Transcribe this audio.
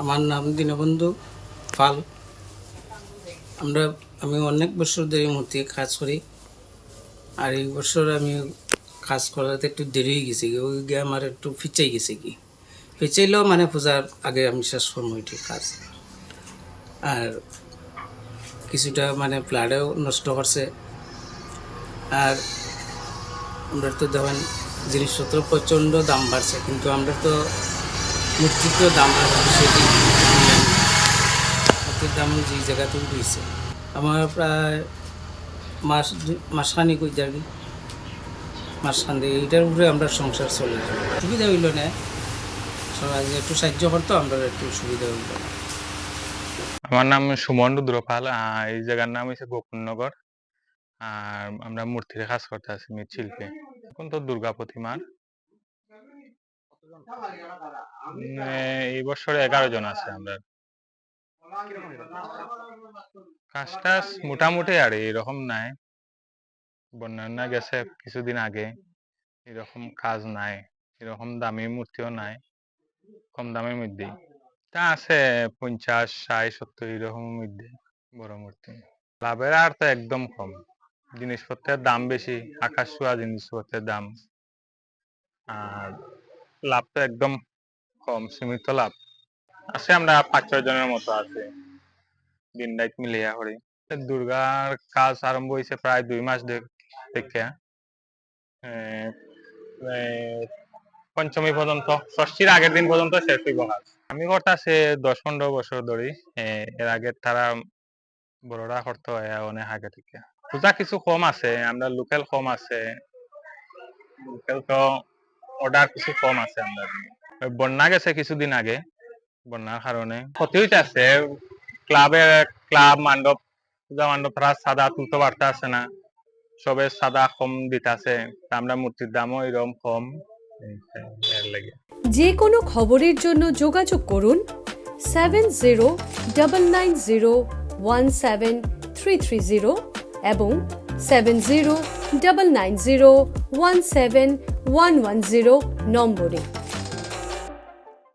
আমার নাম দীনবন্ধু পাল। আমরা, আমি অনেক বছর ধরে মূর্তি কাজ করি। আর এই বছর আমি কাজ করাতে একটু দেরি হয়ে গেছে গিয়ে আমার একটু ফিচাই গেছে কি ফিচাইলেও মানে পূজার আগে আমি শেষ করব এটি কাজ। আর কিছুটা মানে ফ্লাডেও নষ্ট করছে। আর আমরা তো দেখেন, জিনিসপত্র প্রচণ্ড দাম বাড়ছে, কিন্তু আমরা তো মূর্তির তো দাম সেটি মূর্তির দাম যে জায়গাতে উঠেছে আমার প্রায় মাস মাসখানিক ওই যাবি মাসখান দিয়ে এইটার উপরে আমরা সংসার চলে সুবিধা হইল না। সবাই একটু সাহায্য করতো, আমরা একটু সুবিধা হইল না। আমার নাম সুমন রুদ্রপাল এই জায়গার নাম হচ্ছে গোকুলনগর আর আমরা মূর্তির কাজ করতে আছি মৃৎশিল্পে। এখন তো দুর্গা প্রতিমার এই বছর এগারো জন আছে আমরা কাজটা মোটামুটি আর এরকম নাই। বন্যা গেছে কিছুদিন আগে। এরকম কাজ নাই, এরকম দামি মূর্তিও নাই, কম দামের মধ্যে তা আছে পঞ্চাশ, ষাট, সত্তর এরকমের মধ্যে বড় মূর্তি। লাভের আর তো একদম কম। জিনিসপত্রের দাম বেশি, আকাশ ছোঁয়া জিনিসপত্রের দাম। আর লাভ তো একদম কম, সীমিত লাভ। আছে আমরা পাঁচ, ছয় জনের মতো আছে। দিন রাত মিলিয়া করি। দুর্গার কাজ আরম্ভ হয়েছে প্রায় দুই মাস থেকে পঞ্চমী পর্যন্ত, ষষ্ঠীর আগের দিন পর্যন্ত শেষ হইব কাজ। আমি করতেছি দশ, পনেরো বছর ধরে। এর আগে তারা বড়রা করতে হয় অনেক আগে থেকে। পূজা কিছু কম আছে, আমরা লোকাল কম আছে। লোকাল তো অর্ডার কিছু কম আছে ওই বন্যা গেছে কিছুদিন আগে বন্যার কারণে ক্ষতি হইতে আছে। ক্লাব মণ্ডপ, পূজা মণ্ডপ তারা সাদা তুলতে পারতে আছে না। সবে সাদা কম দিতে আছে। আমরা মূর্তির দামও এরকম কম। যে কোনো খবরের জন্য যোগাযোগ করুন seven zero double nine zero one seven three three zero এবং seven zero double nine zero one seven one one zero নম্বরে